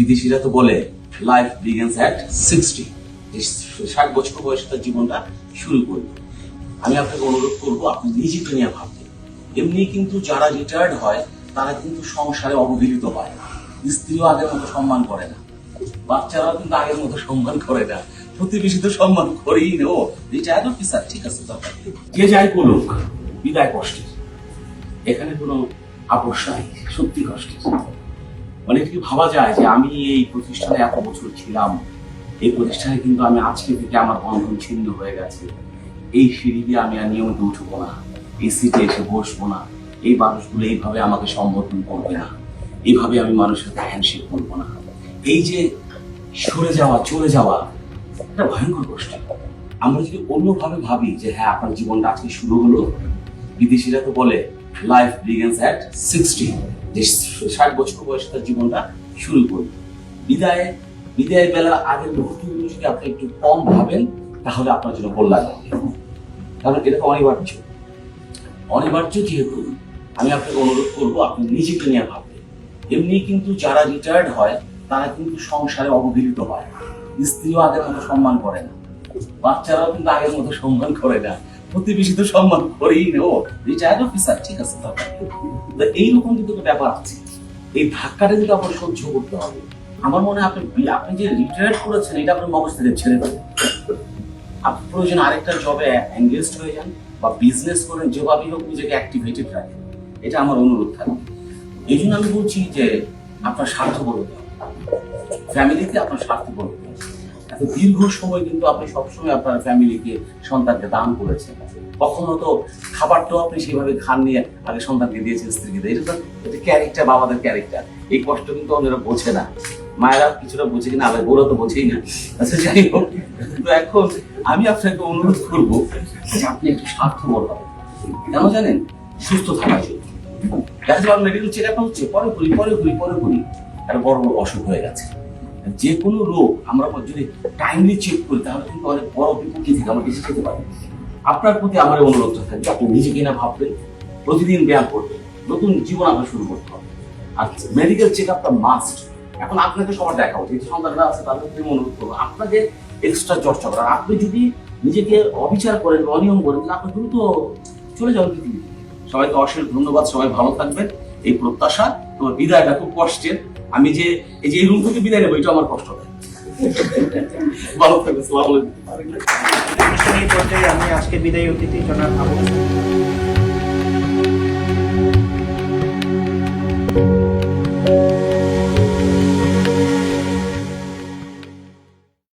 বিদেশিরা তো বলে লাইফ বিগেন্স অ্যাট সিক্সটি ষাট বছর বয়সে তার জীবনটা শুরু করবে। আমি আপনাকে অনুরোধ করব, আপনি নিজেকে নিয়ে ভাবতেন এমনি কিন্তু যারা রিটায়ার্ড হয়, তারা কিন্তু সংসারে অবহেলিত হয় স্ত্রীও আগের মতো সম্মান করে না। বাচ্চারাও কিন্তু আগের মতো সম্মান করে না। প্রতিবেশী তো সম্মান করেই নেও রিটায়ার্ড অফিসার ঠিক আছে, দরকার। যে যাই করুক বিদায় কষ্টের। এখানে কোনো আপোষ নাই, সত্যি কষ্টের। মানে কি ভাবা যায় যে আমি এই প্রতিষ্ঠানে এত বছর ছিলাম। এই প্রতিষ্ঠানে কিন্তু আমি আজকে থেকে আমার বন্ধন ছিন্ন হয়ে গেছে। এই সিঁড়ি দিয়ে আমি আর নিয়মিত উঠবো না। এই সিটে এসে বসবো না। এই মানুষগুলো এইভাবে আমাকে সম্বোধন করবে না। এইভাবে আমি মানুষের সাথে হ্যান্ডশেক করব না। এই যে সরে যাওয়া, চলে যাওয়া, এটা ভয়ঙ্কর কষ্ট। আমরা যদি অন্যভাবে ভাবি যে হ্যাঁ আপনার জীবনটা আজকে শুরু হলো, বিদেশিরা তো বলে লাইফ বিগেন্স অ্যাট সিক্সটি ষাট বছর বয়সে তার জীবনটা শুরু করবে বিদায় বিদায় বেলা আগের মুহূর্তগুলো যদি আপনি একটু কম ভাবেন, তাহলে আপনার জন্য কল্যাণ হবে। কারণ এটা তো অনিবার্য। অনিবার্য যেহেতু, আমি আপনাকে অনুরোধ করব, আপনি নিজেকে নিয়ে ভাববেন। এমনি কিন্তু যারা রিটায়ার্ড হয়, তারা কিন্তু সংসারে অবহেলিত হয়। স্ত্রীও আগের মতো সম্মান করে না। বাচ্চারাও কিন্তু আগের মতো সম্মান করে না। প্রতিবেশী তো সম্মান করেই নেও রিটায়ার্ড অফিসার ঠিক আছে এইরকম কিন্তু ব্যাপার আছে। এই ধাক্কাটা কিন্তু আপনার সহ্য করতে হবে আমার মনে হয় আপনি আপনি যে রিটায়ার্ড করেছেন, এটা আপনার মগজ থেকে ছেড়ে দেবেন আপনি প্রয়োজন আরেকটা জবে এঙ্গেজ হয়ে যান বা বিজনেস করেন, যেভাবেই হোক নিজেকে অ্যাক্টিভেটেড রাখেন। এটা আমার অনুরোধ থাকবে। এই জন্য আমি বলছি যে, আপনার স্বার্থ বলে ফ্যামিলিতে আপনার স্বার্থ বলে এত দীর্ঘ সময় কিন্তু আপনি সবসময় আপনার ফ্যামিলিকে সন্তানকে দান করেছেন। কখনো তো খাবারটাও আপনি সেভাবে খান নিয়ে আগে সন্তানকে দিয়েছেন, স্ত্রীকে এটা তো, এটা ক্যারেক্টার বাবাদের ক্যারেক্টার এই কষ্ট কিন্তু অন্যরা বোঝে না। মায়েরা কিছুটা বোঝে কিনা আলাদা ওরা তো বোঝেই না। আচ্ছা যাই হোক। তো এখন আমি আপনাকে অনুরোধ করব যে আপনি একটু স্বার্থপর হবেন কেন জানেন? সুস্থ থাকার জন্য। দেখা যাবে মেডিকেল চেক আপ হচ্ছে, পরে করি পরে করি পরে করি একটা বড় বড় অসুখ হয়ে গেছে। যে কোনো রোগ আমরা যদি টাইমলি চেক করি, তাহলে কিন্তু অনেক বড় বিপত্তি থেকে আমরা বেঁচে যেতে পারি। আপনার প্রতি আমার অনুরোধ থাকবে আপনি নিজেকে না ভাববেন, প্রতিদিন ব্যায়াম করবেন, নতুন জীবন আপনার শুরু করতে হবে। আর মেডিকেল চেক আপটা মাস্ট এখন আপনাকে সবার দেখা উচিত সন্তানরা আছে, তাদের প্রতি অনুরোধ করব, আপনাকে এক্সট্রা চর্চা করার। আপনি যদি নিজেকে অবিচার করেন, অনিয়ম করেন, তাহলে আপনি দ্রুত চলে যাবেন পৃথিবী থেকে। সবাইকে অশেষ ধন্যবাদ, সবাই ভালো থাকবেন। এই প্রত্যাশা তোমার বিদায়টা খুব কষ্টের। আমি যে এই যে এই রুম থেকে বিদায় নেব এটা আমার কষ্ট হয় ভালো পর্যায়ে আমি আজকে বিদায় অতিথি জনাব